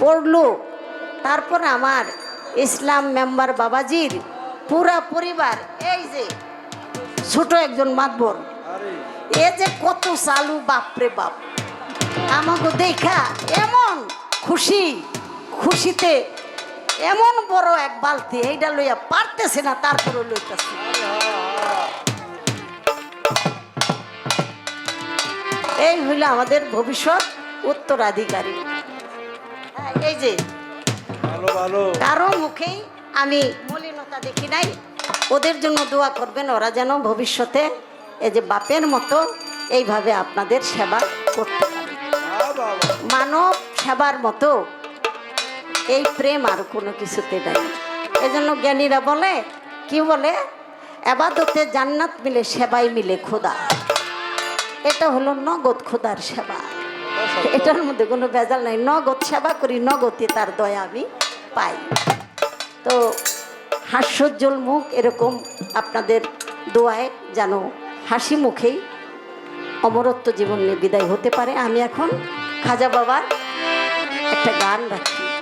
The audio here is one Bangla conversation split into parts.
পড়ল। তারপর আমার ইসলাম মেম্বার বাবাজির পুরা পরিবার, এই যে ছোট একজন মাতবর, এ যে কত চালু, বাপরে বাপ। আমাকে দেখা এমন খুশি, খুশিতে এমন বড় এক বালতি এইটা লইয়া পারতেছে না তারপরে লইতেছে। এই হইল আমাদের ভবিষ্যৎ উত্তরাধিকারী। এই যে ভালো ভালো। কারও মুখেই আমি মলিনতা দেখি নাই। ওদের জন্য দোয়া করবেন ওরা যেন ভবিষ্যতে এই যে বাপের মতো এইভাবে আপনাদের সেবা করতে পারে। মানব সেবার মতো এই প্রেম আর কোনো কিছুতে নাই। এজন্য জ্ঞানীরা বলে কি বলে? এবাদতে জান্নাত মিলে সেবাই মিলে খোদা। এটা হলো নগদ খোদার সেবা। এটার মধ্যে কোনো ভেজাল নাই। নগদ সেবা করি, নগদে তার দয়া আমি পাই। তো হাস্যোজ্জ্বল মুখ এরকম আপনাদের দোয়ায় যেন হাসি মুখেই অমরত্ব জীবন বিদায় হতে পারে। আমি এখন খাজা বাবার একটা গান রাখি।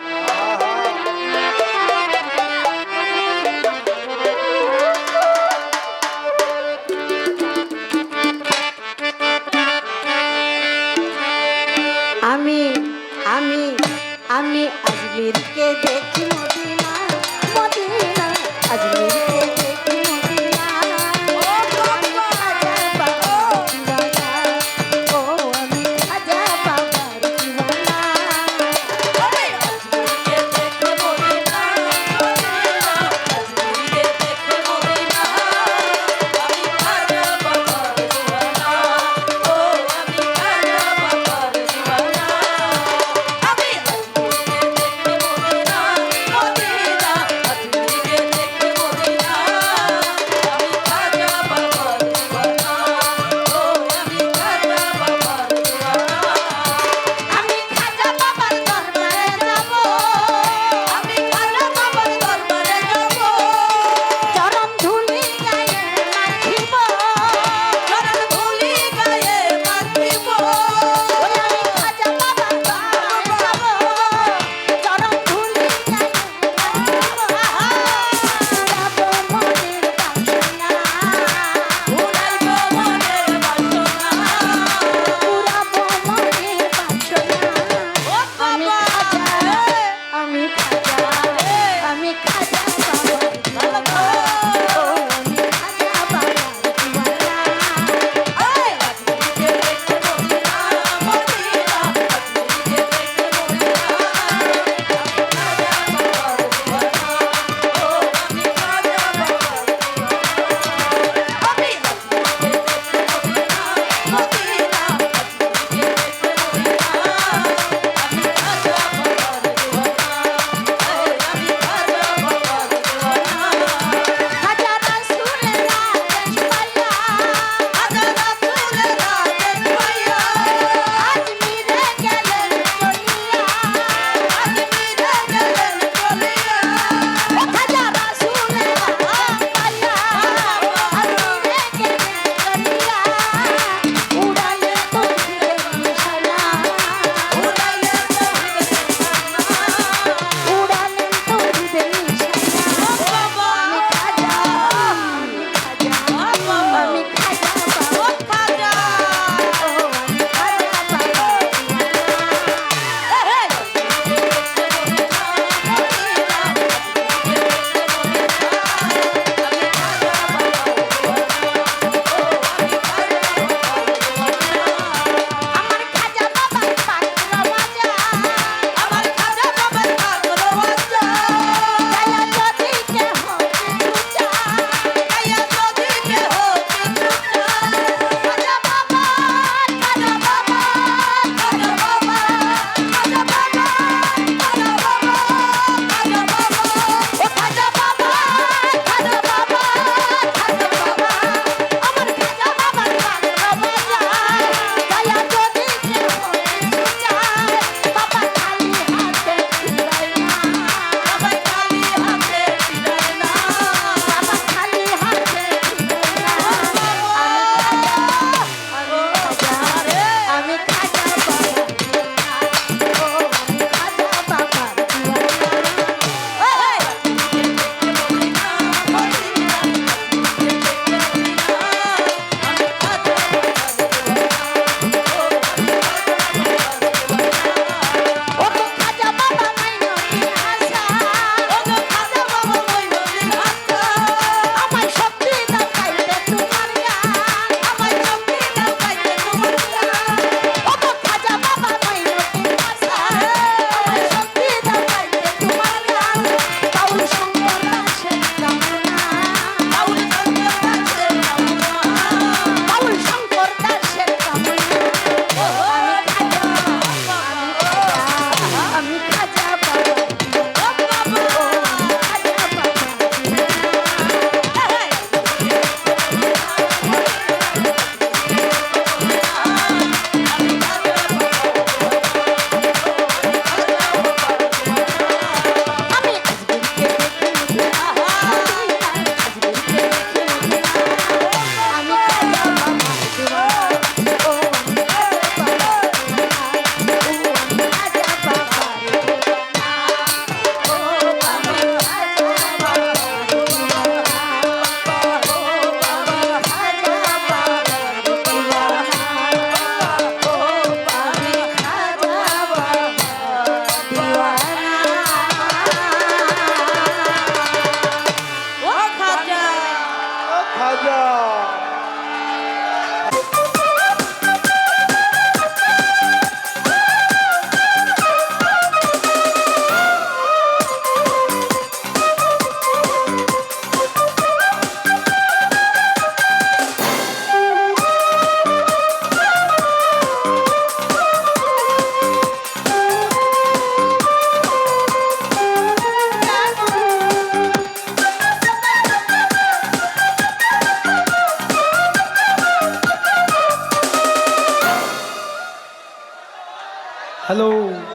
Hello.